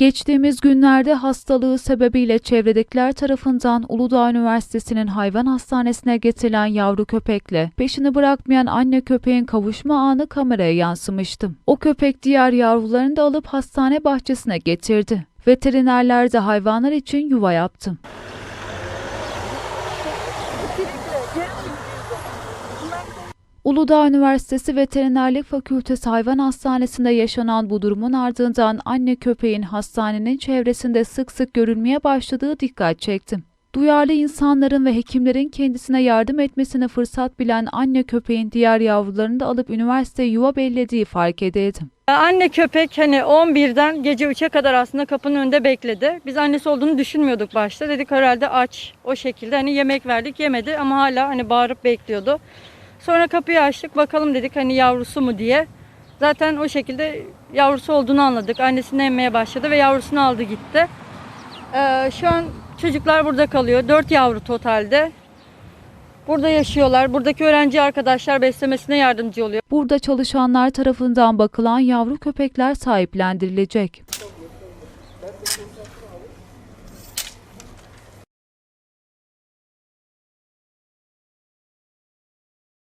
Geçtiğimiz günlerde hastalığı sebebiyle çevredekiler tarafından Uludağ Üniversitesi'nin hayvan hastanesine getirilen yavru köpekle peşini bırakmayan anne köpeğin kavuşma anı kameraya yansımıştı. O köpek diğer yavrularını da alıp hastane bahçesine getirdi. Veterinerler de hayvanlar için yuva yaptı. Uludağ Üniversitesi Veterinerlik Fakültesi Hayvan Hastanesi'nde yaşanan bu durumun ardından anne köpeğin hastanenin çevresinde sık sık görülmeye başladığı dikkat çekti. Duyarlı insanların ve hekimlerin kendisine yardım etmesine fırsat bilen anne köpeğin diğer yavrularını da alıp üniversiteye yuva bellediği fark edildi. Anne köpek hani 11'den gece 3'e kadar aslında kapının önünde bekledi. Biz annesi olduğunu düşünmüyorduk başta. Dedik herhalde aç o şekilde hani yemek verdik yemedi ama hala hani bağırıp bekliyordu. Sonra kapıyı açtık bakalım dedik hani yavrusu mu diye. Zaten o şekilde yavrusu olduğunu anladık. Annesini emmeye başladı ve yavrusunu aldı gitti. Ee, şu an çocuklar burada kalıyor. 4 yavru totalde. Burada yaşıyorlar. Buradaki öğrenci arkadaşlar beslemesine yardımcı oluyor. Burada çalışanlar tarafından bakılan yavru köpekler sahiplendirilecek.